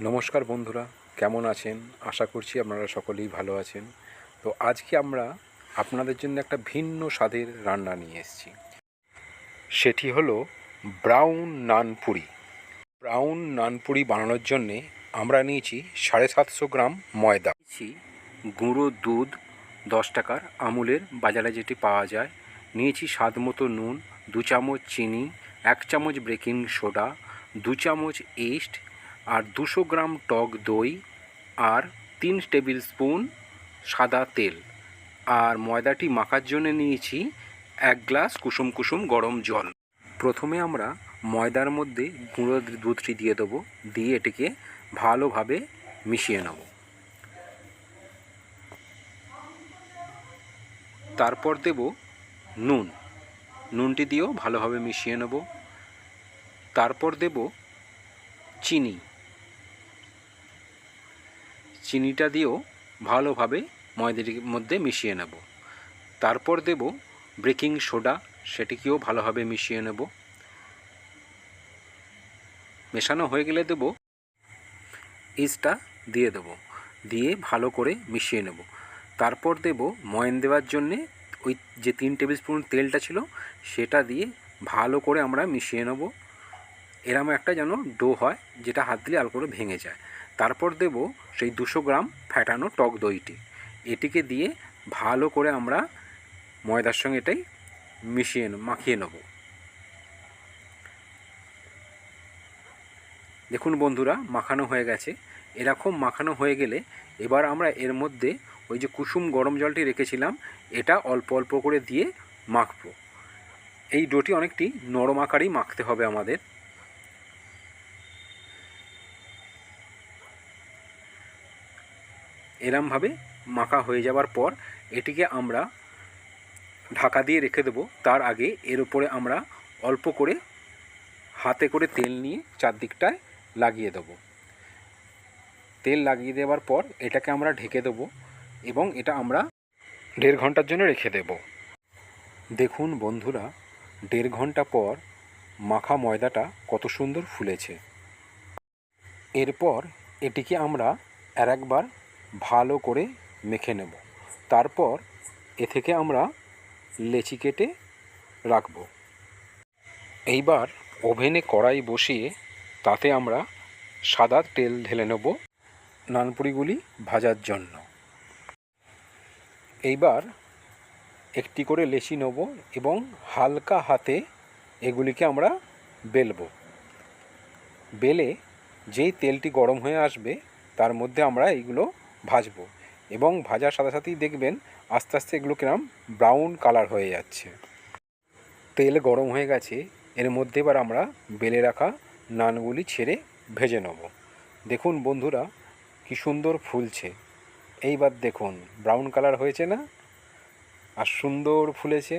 নমস্কার বন্ধুরা, কেমন আছেন? আশা করছি আপনারা সকলেই ভালো আছেন। তো আজকে আমরা আপনাদের জন্য একটা ভিন্ন স্বাদের রান্না নিয়ে এসেছি। সেটি হলো ব্রাউন নানপুরি। ব্রাউন নানপুরি বানানোর জন্যে আমরা নিয়েছি সাড়ে সাতশো গ্রাম ময়দা। নিয়েছি গুঁড়ো দুধ দশ টাকার আমুলের, বাজারে যেটি পাওয়া যায়। নিয়েছি স্বাদ মতো নুন, দু চামচ চিনি, এক চামচ বেকিং সোডা, দু চামচ ইস্ট আর দুশো গ্রাম টক দই আর তিন টেবিল স্পুন সাদা তেল। আর ময়দাটি মাখার জন্য নিয়েছি এক গ্লাস কুসুম কুসুম গরম জল। প্রথমে আমরা ময়দার মধ্যে গুঁড়ো দুধটি দিয়ে দেবো, দিয়ে এটিকে ভালোভাবে মিশিয়ে নেব। তারপর দেব নুন। নুনটি দিয়েও ভালোভাবে মিশিয়ে নেব। তারপর দেব চিনি। চিনিটা দিয়েও ভালোভাবে ময়দাটির মধ্যে মিশিয়ে নেব। তারপর দেব বেকিং সোডা, সেটিকেও ভালোভাবে মিশিয়ে নেব। মেশানো হয়ে গেলে দেব ইস্টটা দিয়ে দেব, দিয়ে ভালো করে মিশিয়ে নেব। তারপর দেব ময়ন দেওয়ার জন্যে ওই যে তিন টেবিল স্পুন তেলটা ছিল, সেটা দিয়ে ভালো করে আমরা মিশিয়ে নেব। এরম একটা যেন ডো হয়, যেটা হাত দিলে আল করে ভেঙে যায়। তারপর দেব সেই দুশো গ্রাম ফ্যাটানো টক দইটি। এটিকে দিয়ে ভালো করে আমরা ময়দার সঙ্গে এটাই মিশিয়ে মাখিয়ে নেব। দেখুন বন্ধুরা, মাখানো হয়ে গেছে। এরকম মাখানো হয়ে গেলে এবার আমরা এর মধ্যে ওই যে কুসুম গরম জলটি রেখেছিলাম, এটা অল্প অল্প করে দিয়ে মাখবো। এই ডোটি অনেকটি নরম আকারেই মাখতে হবে আমাদের। এরমভাবে মাখা হয়ে যাওয়ার পর এটিকে আমরা ঢাকা দিয়ে রেখে দেবো। তার আগে এর উপরে আমরা অল্প করে হাতে করে তেল নিয়ে চারদিকটায় লাগিয়ে দেবো। তেল লাগিয়ে দেওয়ার পর এটাকে আমরা ঢেকে দেবো এবং এটা আমরা দেড় ঘণ্টার জন্য রেখে দেব। দেখুন বন্ধুরা, দেড় ঘণ্টা পর মাখা ময়দাটা কত সুন্দর ফুলেছে। এরপর এটিকে আমরা আর একবার ভালো করে মেখে নেব। তারপর এ থেকে আমরা লেচি কেটে রাখব। এইবার ওভেনে কড়াই বসিয়ে তাতে আমরা সাদা তেল ঢেলে নেব নানপুরিগুলি ভাজার জন্য। এইবার একটি করে লেচি নেব এবং হালকা হাতে এগুলিকে আমরা বেলবো। বেলে যেই তেলটি গরম হয়ে আসবে, তার মধ্যে আমরা এইগুলো ভাজবো। এবং ভাজার সাথে সাথেই দেখবেন আস্তে আস্তে এগুলো কিরম ব্রাউন কালার হয়ে যাচ্ছে। তেল গরম হয়ে গেছে, এর মধ্যে এবার আমরা বেলে রাখা নানগুলি ছেড়ে ভেজে নেব। দেখুন বন্ধুরা, কি সুন্দর ফুলছে। এইবার দেখুন ব্রাউন কালার হয়েছে না? আর সুন্দর ফুলেছে।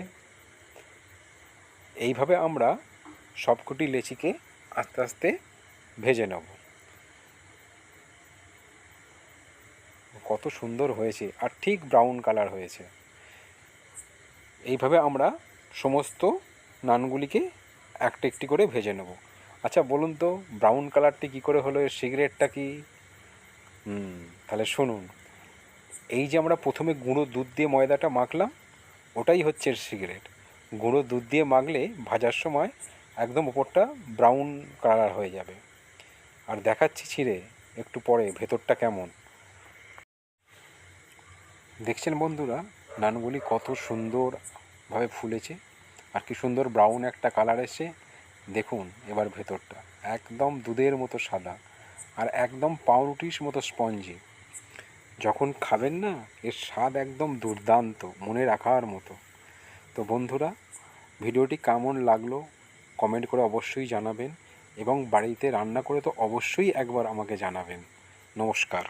এইভাবে আমরা সবকটি লেচিকে আস্তে আস্তে ভেজে নেব। কত সুন্দর হয়েছে আর ঠিক ব্রাউন কালার হয়েছে। এইভাবে আমরা সমস্ত নানগুলিকে একটা একটি করে ভেজে নেব। আচ্ছা বলুন তো ব্রাউন কালারটি কী করে হলো? সিগারেটটা কি? তাহলে শুনুন। এই যে আমরা প্রথমে গুঁড়ো দুধ দিয়ে ময়দাটা মাখলাম, ওটাই হচ্ছে এর সিগারেট। গুঁড়ো দুধ দিয়ে মাখলে ভাজার সময় একদম ওপরটা ব্রাউন কালার হয়ে যাবে। আর দেখাচ্ছি ছিঁড়ে, একটু পরে, ভেতরটা কেমন? দেখছেন বন্ধুরা, নানগুলি কত সুন্দরভাবে ফুলেছে আর কি সুন্দর ব্রাউন একটা কালার এসে দেখুন এবার ভেতরটা, একদম দুধের মতো সাদা আর একদম পাউরুটির মতো স্পঞ্জি যখন খাবেন না, এর স্বাদ একদম দুর্দান্ত, মনে রাখার মতো। তো বন্ধুরা, ভিডিওটি কেমন লাগল কমেন্ট করে অবশ্যই জানাবেন এবং বাড়িতে রান্না করে তো অবশ্যই একবার আমাকে জানাবেন। নমস্কার।